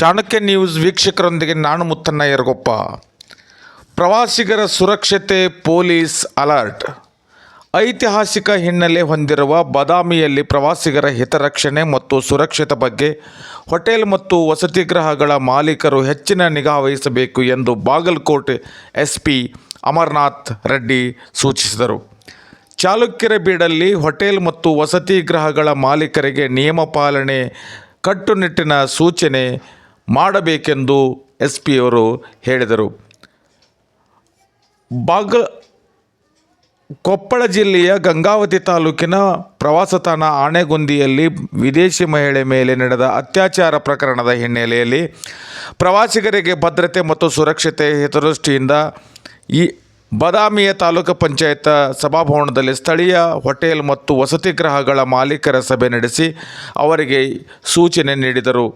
Chanakya news ವೀಕ್ಷಕರೊಂದಿಗೆ ನಾನು ಮುತ್ತಣ್ಣ ಯರಗೊಪ್ಪ ಪ್ರವಾಸಿಗರ ಸುರಕ್ಷತೆ, ಪೊಲೀಸ್ ಅಲರ್ಟ್. ಐತಿಹಾಸಿಕ ಹಿನ್ನೆಲೆ ಹೊಂದಿರುವ ಬಾದಾಮಿಯಲ್ಲಿ ಪ್ರವಾಸಿಗರ ಹಿತರಕ್ಷಣೆ ಮತ್ತು ಸುರಕ್ಷತೆ ಬಗ್ಗೆ ಹೋಟೆಲ್ ಮತ್ತು ವಸತಿ ಗೃಹಗಳ ಮಾಲೀಕರು ಹೆಚ್ಚಿನ ನಿಗಾ ವಹಿಸಬೇಕು ಎಂದು ಬಾಗಲಕೋಟೆ ಎಸ್ ಪಿ ಅಮರ್ನಾಥ್ ರೆಡ್ಡಿ ಸೂಚಿಸಿದರು. ಚಾಲುಕ್ಯರ ಬೀಡಲ್ಲಿ ಹೋಟೆಲ್ ಮತ್ತು ವಸತಿ ಗೃಹಗಳ ಮಾಲೀಕರಿಗೆ ನಿಯಮ ಪಾಲನೆ ಕಟ್ಟುನಿಟ್ಟಿನ ಸೂಚನೆ ಮಾಡಬೇಕೆಂದು ಎಸ್ ಪಿಯವರು ಹೇಳಿದರು. ಬಾಗ ಕೊಪ್ಪಳ ಜಿಲ್ಲೆಯ ಗಂಗಾವತಿ ತಾಲೂಕಿನ ಪ್ರವಾಸ ತಾಣ ಆಣೆಗುಂದಿಯಲ್ಲಿ ವಿದೇಶಿ ಮಹಿಳೆ ಮೇಲೆ ನಡೆದ ಅತ್ಯಾಚಾರ ಪ್ರಕರಣದ ಹಿನ್ನೆಲೆಯಲ್ಲಿ ಪ್ರವಾಸಿಗರಿಗೆ ಭದ್ರತೆ ಮತ್ತು ಸುರಕ್ಷತೆ ಹಿತದೃಷ್ಟಿಯಿಂದ ಈ ಬದಾಮಿಯ ತಾಲೂಕು ಪಂಚಾಯತ್ ಸಭಾಭವನದಲ್ಲಿ ಸ್ಥಳೀಯ ಹೋಟೆಲ್ ಮತ್ತು ವಸತಿ ಗೃಹಗಳ ಮಾಲೀಕರ ಸಭೆ ನಡೆಸಿ ಅವರಿಗೆ ಸೂಚನೆ ನೀಡಿದರು.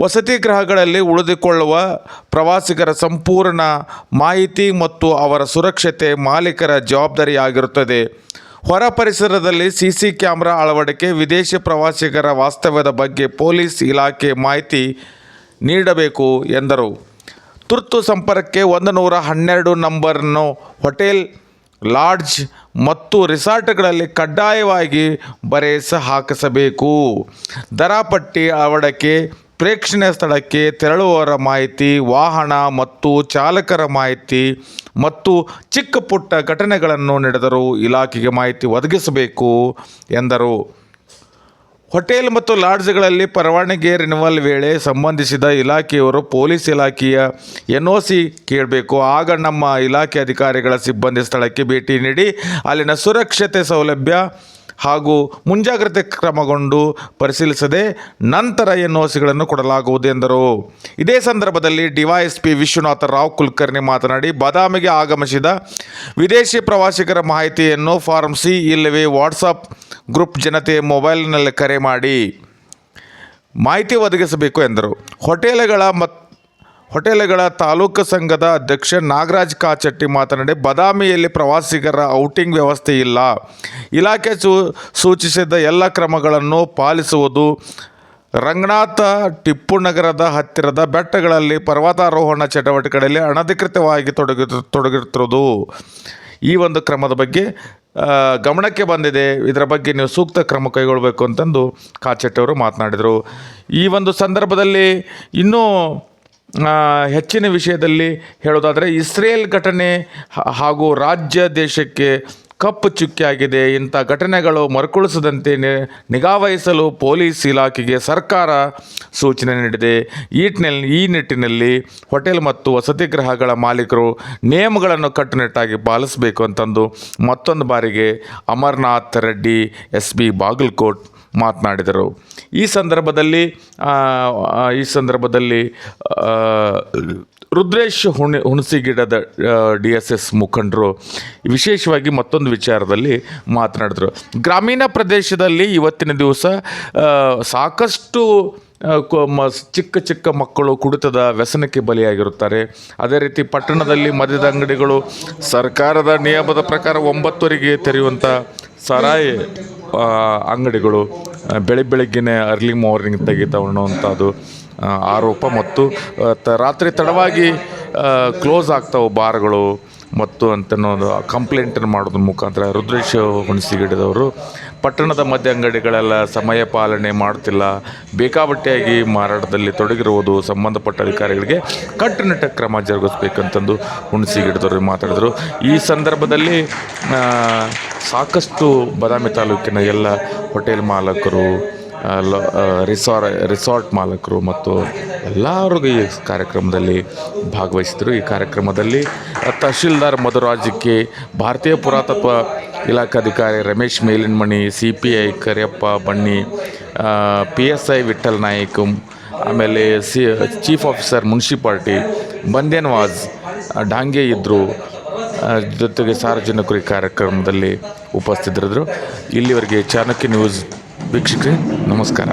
ವಸತಿ ಗೃಹಗಳಲ್ಲಿ ಉಳಿದುಕೊಳ್ಳುವ ಪ್ರವಾಸಿಗರ ಸಂಪೂರ್ಣ ಮಾಹಿತಿ ಮತ್ತು ಅವರ ಸುರಕ್ಷತೆ ಮಾಲೀಕರ ಜವಾಬ್ದಾರಿಯಾಗಿರುತ್ತದೆ. ಹೊರ ಪರಿಸರದಲ್ಲಿ ಸಿಸಿ ಕ್ಯಾಮೆರಾ ಅಳವಡಿಕೆ, ವಿದೇಶಿ ಪ್ರವಾಸಿಗರ ವಾಸ್ತವ್ಯದ ಬಗ್ಗೆ ಪೊಲೀಸ್ ಇಲಾಖೆ ಮಾಹಿತಿ ನೀಡಬೇಕು ಎಂದರು. ತುರ್ತು ಸಂಪರ್ಕಕ್ಕೆ ಒಂದು ನೂರ ಹನ್ನೆರಡು ನಂಬರನ್ನು ಹೋಟೆಲ್, ಲಾಡ್ಜ್ ಮತ್ತು ರಿಸಾರ್ಟ್ಗಳಲ್ಲಿ ಕಡ್ಡಾಯವಾಗಿ ಬರೆಸ ಹಾಕಿಸಬೇಕು. ದರ ಪಟ್ಟಿ ಅಳವಡಿಕೆ ಪ್ರೇಕ್ಷಣೀಯ ಸ್ಥಳಕ್ಕೆ ತೆರಳುವವರ ಮಾಹಿತಿ, ವಾಹನ ಮತ್ತು ಚಾಲಕರ ಮಾಹಿತಿ ಮತ್ತು ಚಿಕ್ಕ ಪುಟ್ಟ ಘಟನೆಗಳನ್ನು ನಡೆದರೂ ಇಲಾಖೆಗೆ ಮಾಹಿತಿ ಒದಗಿಸಬೇಕು ಎಂದರು. ಹೋಟೆಲ್ ಮತ್ತು ಲಾಡ್ಜ್ಗಳಲ್ಲಿ ಪರವಾನಗಿ ರಿನಿವಲ್ ವೇಳೆ ಸಂಬಂಧಿಸಿದ ಇಲಾಖೆಯವರು ಪೊಲೀಸ್ ಇಲಾಖೆಯ ಎನ್ ಒ ಸಿ ಕೇಳಬೇಕು. ಆಗ ನಮ್ಮ ಇಲಾಖೆ ಅಧಿಕಾರಿಗಳ ಸಿಬ್ಬಂದಿ ಸ್ಥಳಕ್ಕೆ ಭೇಟಿ ನೀಡಿ ಅಲ್ಲಿನ ಸುರಕ್ಷತೆ ಸೌಲಭ್ಯ ಹಾಗೂ ಮುಂಜಾಗ್ರತೆ ಕ್ರಮಗೊಂಡು ಪರಿಶೀಲಿಸದೆ ನಂತರ ಎನ್ ಒ ಸಿಗಳನ್ನು ಕೊಡಲಾಗುವುದು ಎಂದರು. ಇದೇ ಸಂದರ್ಭದಲ್ಲಿ ಡಿವೈಎಸ್ಪಿ ವಿಶ್ವನಾಥ ರಾವ್ ಕುಲಕರ್ಣಿ ಮಾತನಾಡಿ, ಬಾದಾಮಿಗೆ ಆಗಮಿಸಿದ ವಿದೇಶಿ ಪ್ರವಾಸಿಗರ ಮಾಹಿತಿಯನ್ನು ಫಾರ್ಮ್ ಸಿ ಇಲ್ಲವೇ ವಾಟ್ಸಪ್ ಗ್ರೂಪ್ ಜನತೆ ಮೊಬೈಲ್ನಲ್ಲಿ ಕರೆ ಮಾಡಿ ಮಾಹಿತಿ ಒದಗಿಸಬೇಕು ಎಂದರು. ಹೋಟೆಲ್ಗಳ ಮತ್ ಹೋಟೆಲ್ಗಳ ತಾಲೂಕು ಸಂಘದ ಅಧ್ಯಕ್ಷ ನಾಗರಾಜ್ ಕಾಚಟ್ಟಿ ಮಾತನಾಡಿ, ಬದಾಮಿಯಲ್ಲಿ ಪ್ರವಾಸಿಗರ ಔಟಿಂಗ್ ವ್ಯವಸ್ಥೆ ಇಲ್ಲ. ಇಲಾಖೆ ಸೂಚಿಸಿದ ಎಲ್ಲ ಕ್ರಮಗಳನ್ನು ಪಾಲಿಸುವುದು ರಂಗನಾಥ ಟಿಪ್ಪು ನಗರದ ಹತ್ತಿರದ ಬೆಟ್ಟಗಳಲ್ಲಿ ಪರ್ವತಾರೋಹಣ ಚಟುವಟಿಕೆಗಳಲ್ಲಿ ಅನಧಿಕೃತವಾಗಿ ತೊಡಗಿ ತೊಡಗಿರುತ್ತಿರುವುದು. ಈ ಒಂದು ಕ್ರಮದ ಬಗ್ಗೆ ಗಮನಕ್ಕೆ ಬಂದಿದೆ. ಇದರ ಬಗ್ಗೆ ನೀವು ಸೂಕ್ತ ಕ್ರಮ ಕೈಗೊಳ್ಳಬೇಕು ಅಂತಂದು ಕಾಚೆಟ್ಟಿ ಅವರು ಮಾತನಾಡಿದರು. ಈ ಒಂದು ಸಂದರ್ಭದಲ್ಲಿ ಇನ್ನೂ ಹೆಚ್ಚಿನ ವಿಷಯದಲ್ಲಿ ಹೇಳೋದಾದರೆ ಇಸ್ರೇಲ್ ಘಟನೆ ಹಾಗೂ ರಾಜ್ಯ ದೇಶಕ್ಕೆ ಕಪ್ಪು ಚುಕ್ಕಿಯಾಗಿದೆ. ಇಂಥ ಘಟನೆಗಳು ಮರುಕಳಿಸದಂತೆ ನಿಗಾವಹಿಸಲು ಪೊಲೀಸ್ ಇಲಾಖೆಗೆ ಸರ್ಕಾರ ಸೂಚನೆ ನೀಡಿದೆ. ಈ ನಿಟ್ಟಿನಲ್ಲಿ ಈ ನಿಟ್ಟಿನಲ್ಲಿ ಹೋಟೆಲ್ ಮತ್ತು ವಸತಿ ಗೃಹಗಳ ಮಾಲೀಕರು ನಿಯಮಗಳನ್ನು ಕಟ್ಟುನಿಟ್ಟಾಗಿ ಪಾಲಿಸಬೇಕು ಅಂತಂದು ಮತ್ತೊಂದು ಬಾರಿಗೆ ಅಮರ್ನಾಥ್ ರೆಡ್ಡಿ, ಎಸ್ ಬಿ ಬಾಗಲಕೋಟ್ ಮಾತನಾಡಿದರು. ಈ ಸಂದರ್ಭದಲ್ಲಿ ಈ ಸಂದರ್ಭದಲ್ಲಿ ರುದ್ರೇಶ್ ಹುಣಿ ಹುಣಸಿಗಿಡದ ಡಿ ಎಸ್ ಎಸ್ ಮುಖಂಡರು ವಿಶೇಷವಾಗಿ ಮತ್ತೊಂದು ವಿಚಾರದಲ್ಲಿ ಮಾತನಾಡಿದರು. ಗ್ರಾಮೀಣ ಪ್ರದೇಶದಲ್ಲಿ ಇವತ್ತಿನ ದಿವಸ ಸಾಕಷ್ಟು ಚಿಕ್ಕ ಚಿಕ್ಕ ಮಕ್ಕಳು ಕುಡಿತದ ವ್ಯಸನಕ್ಕೆ ಬಲಿಯಾಗಿರುತ್ತಾರೆ. ಅದೇ ರೀತಿ ಪಟ್ಟಣದಲ್ಲಿ ಮದ್ಯದ ಅಂಗಡಿಗಳು ಸರ್ಕಾರದ ನಿಯಮದ ಪ್ರಕಾರ ಒಂಬತ್ತುವರೆಗೆ ತೆರೆಯುವಂಥ ಸರಾಯಿ ಅಂಗಡಿಗಳು ಆ, ಬೆಳಿ ಬೆಳಗ್ಗೆನೆ ಅರ್ಲಿ ಮಾರ್ನಿಂಗ್ ತೆಗಿತಾವ ಅನ್ನೋವಂಥದ್ದು ಆರೋಪ ಮತ್ತು ತ ರಾತ್ರಿ ತಡವಾಗಿ ಕ್ಲೋಸ್ ಆಗ್ತಾವೆ ಬಾರ್ಗಳು ಮತ್ತು ಅಂತನ್ನೋದು ಕಂಪ್ಲೇಂಟನ್ನು ಮಾಡೋದ್ರ ಮುಖಾಂತರ ರುದ್ರೇಶ್ ಹುಣಸಿಗಿಡದವರು ಪಟ್ಟಣದ ಮದ್ಯ ಅಂಗಡಿಗಳೆಲ್ಲ ಸಮಯ ಪಾಲನೆ ಮಾಡ್ತಿಲ್ಲ ಬೇಕಾಬಟ್ಟೆಯಾಗಿ ಮಾರಾಟದಲ್ಲಿ ತೊಡಗಿರುವುದು ಸಂಬಂಧಪಟ್ಟ ಅಧಿಕಾರಿಗಳಿಗೆ ಕಟ್ಟುನಿಟ್ಟ ಕ್ರಮ ಜರುಗಿಸ್ಬೇಕಂತಂದು ಹುಣಸಿಗಿಡದವರು ಮಾತಾಡಿದರು. ಈ ಸಂದರ್ಭದಲ್ಲಿ ಸಾಕಷ್ಟು ಬದಾಮಿ ತಾಲೂಕಿನ ಎಲ್ಲ ಹೋಟೆಲ್ ಮಾಲಕರು ರಿಸಾರ್, ರಿಸಾರ್ಟ್ ಮಾಲಕರು ಮತ್ತು ಎಲ್ಲರಿಗೂ ಈ ಕಾರ್ಯಕ್ರಮದಲ್ಲಿ ಭಾಗವಹಿಸಿದರು. ಈ ಕಾರ್ಯಕ್ರಮದಲ್ಲಿ ತಹಶೀಲ್ದಾರ್ ಮಧುರಾಜಕ್ಕೆ ಭಾರತೀಯ ಪುರಾತತ್ವ ಇಲಾಖಾಧಿಕಾರಿ Ramesh Melinamani C P I Kariyappa Banni P S I Vittal Nayak, ಆಮೇಲೆ C, chief officer municipality Bandenawaz Dange ಇದ್ದರು ಜೊತೆಗೆ ಸಾರ್ವಜನಿಕರಿಗೆ ಈ ಕಾರ್ಯಕ್ರಮದಲ್ಲಿ ಉಪಸ್ಥಿತರಿದ್ದರು. ಇಲ್ಲಿವರೆಗೆ ಚಾಣಕ್ಯ ನ್ಯೂಸ್ ವೀಕ್ಷಕರೇ ನಮಸ್ಕಾರ.